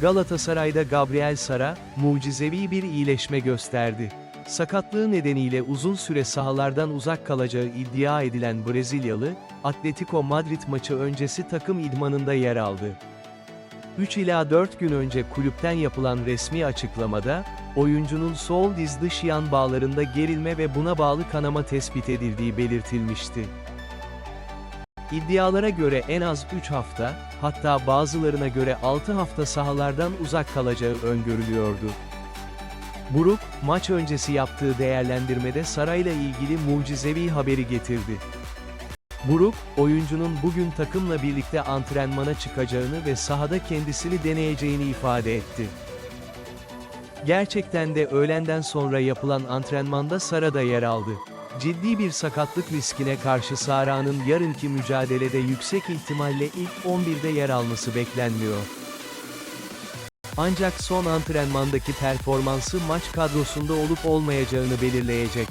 Galatasaray'da Gabriel Sara, mucizevi bir iyileşme gösterdi. Sakatlığı nedeniyle uzun süre sahalardan uzak kalacağı iddia edilen Brezilyalı, Atletico Madrid maçı öncesi takım idmanında yer aldı. 3 ila 4 gün önce kulüpten yapılan resmi açıklamada, oyuncunun sol diz dış yan bağlarında gerilme ve buna bağlı kanama tespit edildiği belirtilmişti. İddialara göre en az 3 hafta, hatta bazılarına göre 6 hafta sahalardan uzak kalacağı öngörülüyordu. Buruk, maç öncesi yaptığı değerlendirmede Saray'la ilgili mucizevi haberi getirdi. Buruk, oyuncunun bugün takımla birlikte antrenmana çıkacağını ve sahada kendisini deneyeceğini ifade etti. Gerçekten de öğlenden sonra yapılan antrenmanda Sara da yer aldı. Ciddi bir sakatlık riskine karşı Sara'nın yarınki mücadelede yüksek ihtimalle ilk 11'de yer alması beklenmiyor. Ancak son antrenmandaki performansı maç kadrosunda olup olmayacağını belirleyecek.